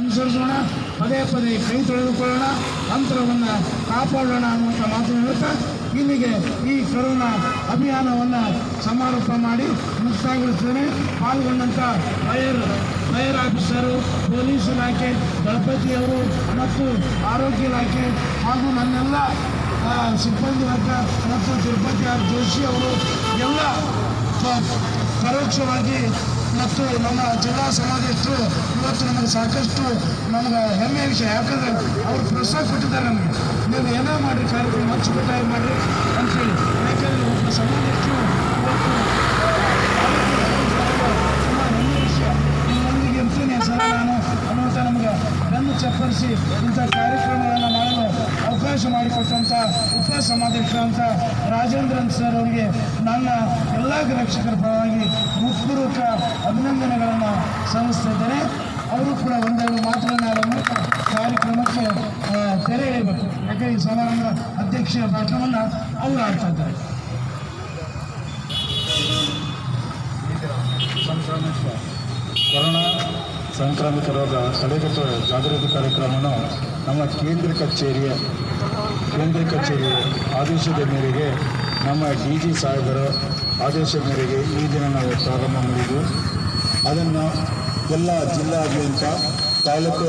ಅನುಸರಿಸೋಣ. ಪದೇ ಪದೇ ಕೈ ತೊಳೆದುಕೊಳ್ಳೋಣ. ಅಂತರವನ್ನು ಕಾಪಾಡೋಣ ಅನ್ನುವಂಥ ಮಾತು ಹೇಳುತ್ತಾ ಇಲ್ಲಿಗೆ ಈ ಕರೋನಾ ಅಭಿಯಾನವನ್ನು ಸಮಾರೋಪ ಮಾಡಿ ಮುಕ್ತಾಯಗೊಳಿಸ್ತೇನೆ. ಪಾಲ್ಗೊಂಡಂಥ ಫೈರ್ ಫೈರ್ ಆಫೀಸರು, ಪೊಲೀಸ್ ಇಲಾಖೆ ದಳಪತಿಯವರು ಮತ್ತು ಆರೋಗ್ಯ ಇಲಾಖೆ ಹಾಗೂ ನನ್ನೆಲ್ಲ ಸಿಬ್ಬಂದಿ ವರ್ಗ ಮತ್ತು ತಿರುಪತಿ ಆರ್ ಜೋಶಿ ಅವರು ಎಲ್ಲ ಪರೋಕ್ಷವಾಗಿ ಮತ್ತು ನಮ್ಮ ಜಿಲ್ಲಾ ಸಮಾಜಸ್ಥರು ಇವತ್ತು ನಮಗೆ ಸಾಕಷ್ಟು ನಮ್ಗೆ ಹೆಮ್ಮೆಯ ವಿಷಯ. ಯಾಕಂದ್ರೆ ಅವರು ಪ್ರೋತ್ಸಾಹ ಕೊಟ್ಟಿದ್ದಾರೆ ನಮಗೆ. ನೀವು ಏನೇ ಮಾಡಿ ಕಾರ್ಯಕ್ರಮ ಅಚ್ಚುಕಟ್ಟಾಗಿ ಮಾಡಿರಿ ಅಂತೇಳಿ ಯಾಕಂದ್ರೆ ಒಬ್ಬ ಸಮಾಜಸ್ಥರು ಇವತ್ತು ತುಂಬ ಹೆಮ್ಮೆ ವಿಷಯ. ನಿಮ್ಮೊಂದಿಗೆ ಇರ್ತೀನಿ ಸರ್ ನಾನು ಅನ್ನುವಂಥ ನಮಗೆ ಬೆನ್ನು ಚಪ್ಪರಿಸಿ ಇಂಥ ಕಾರ್ಯಕ್ರಮಗಳನ್ನು ಮಾಡಲು ಅವಕಾಶ ಮಾಡಿಕೊಟ್ಟಂಥ ಉಪ ಸಮಾಧ್ಯಕ್ಷರಂತ ರಾಜೇಂದ್ರನ್ ಸರ್ ಅವರಿಗೆ ನನ್ನ ಎಲ್ಲ ರಕ್ಷಕರ ಪರವಾಗಿ ಹೃತ್ಪೂರ್ವಕ ಅಭಿನಂದನೆಗಳನ್ನು ಸಲ್ಲಿಸ್ತಿದ್ದೇನೆ. ಅವರು ಕೂಡ ಒಂದೆರಡು ಮೂಲಕ ಕಾರ್ಯಕ್ರಮಕ್ಕೆ ತೆರೆ ಎಳೆಯಬೇಕು. ಯಾಕೆ ಈ ಸಮಾರಂಭದ ಅಧ್ಯಕ್ಷೀಯ ಪಾತ್ರವನ್ನು ಅವರು ಆಡ್ತಾ ಇದ್ದಾರೆ. ಸಾಂಕ್ರಾಮಿಕ ರೋಗ ತಡೆಗಟ್ಟುವ ಜಾಗೃತಿ ಕಾರ್ಯಕ್ರಮವನ್ನು ನಮ್ಮ ಕೇಂದ್ರ ಕಚೇರಿಯ ಕೇಂದ್ರ ಕಚೇರಿಯ ಆದೇಶದ ಮೇರೆಗೆ ನಮ್ಮ ಡಿ ಜಿ ಸಾಹೇಬರ ಆದೇಶದ ಮೇರೆಗೆ ಈ ದಿನ ನಾವು ಪ್ರಾರಂಭ ಮಾಡಿದ್ದು. ಅದನ್ನು ಎಲ್ಲ ಜಿಲ್ಲಾದ್ಯಂತ ತಾಲೂಕು,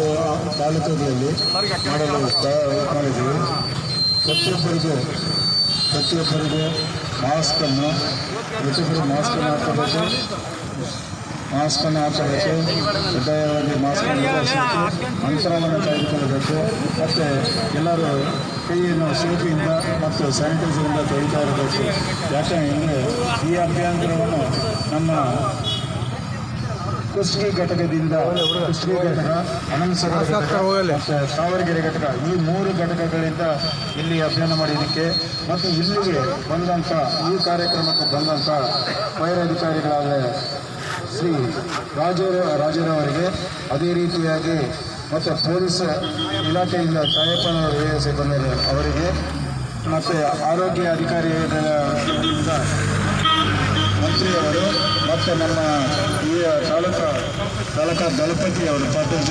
ತಾಲೂಕುಗಳಲ್ಲಿ ಮಾಡಲು ಮಾಡಿದ್ದೀವಿ. ಪ್ರತಿಯೊಬ್ಬರಿಗೂ ಪ್ರತಿಯೊಬ್ಬರಿಗೂ ಮಾಸ್ಕನ್ನು ಪ್ರತಿಯೊಬ್ಬರು ಮಾಸ್ಕನ್ನು ಹಾಕಬೇಕು ಮಾಸ್ಕನ್ನು ಹಾಕಬೇಕು ಕಡ್ಡಾಯವಾಗಿ ಮಾಸ್ಕನ್ನು ಬಳಸಬೇಕು ಅಂತರವನ್ನು ತೆಗೆದುಕೊಳ್ಳಬೇಕು ಮತ್ತು ಎಲ್ಲರೂ ಕೈಯನ್ನು ಸೇಫಿಯಿಂದ ಮತ್ತು ಸ್ಯಾನಿಟೈಸರಿಂದ ತೊಳಿತಾ ಇರಬೇಕು. ಯಾಕೆಂದರೆ ಈ ಅಭ್ಯಂತರವನ್ನು ನಮ್ಮ ಕುಷ್ಟಗಿ ಘಟಕದಿಂದ ಕುಷ್ಟಗಿ ಘಟಕ ಅನಂತಸರ ಘಟಕ ತಾವರಗೆರೆ ಘಟಕ ಈ ಮೂರು ಘಟಕಗಳಿಂದ ಇಲ್ಲಿ ಅಭಿಯಾನ ಮಾಡಿದ್ದಕ್ಕೆ ಮತ್ತು ಇಲ್ಲಿಗೆ ಬಂದಂಥ ಈ ಕಾರ್ಯಕ್ರಮಕ್ಕೆ ಬಂದಂಥ ಫೈರ್ ಅಧಿಕಾರಿಗಳಾದ ಶ್ರೀ ರಾಜರ ರಾಜರವರಿಗೆ ಅದೇ ರೀತಿಯಾಗಿ ಮತ್ತು ಪೊಲೀಸ್ ಇಲಾಖೆಯಿಂದ ತಾಯಪ್ಪನವರ ಸಿಬ್ಬಂದಿ ಅವರಿಗೆ ಮತ್ತು ಆರೋಗ್ಯ ಅಧಿಕಾರಿಗಳಿಂದ ಮಂತ್ರಿಯವರು ಮತ್ತು ನಮ್ಮ ಈ ತಾಲೂಕು ತಾಲೂಕ ದಳಪತಿಯವರು ಪಾಟೀಲ್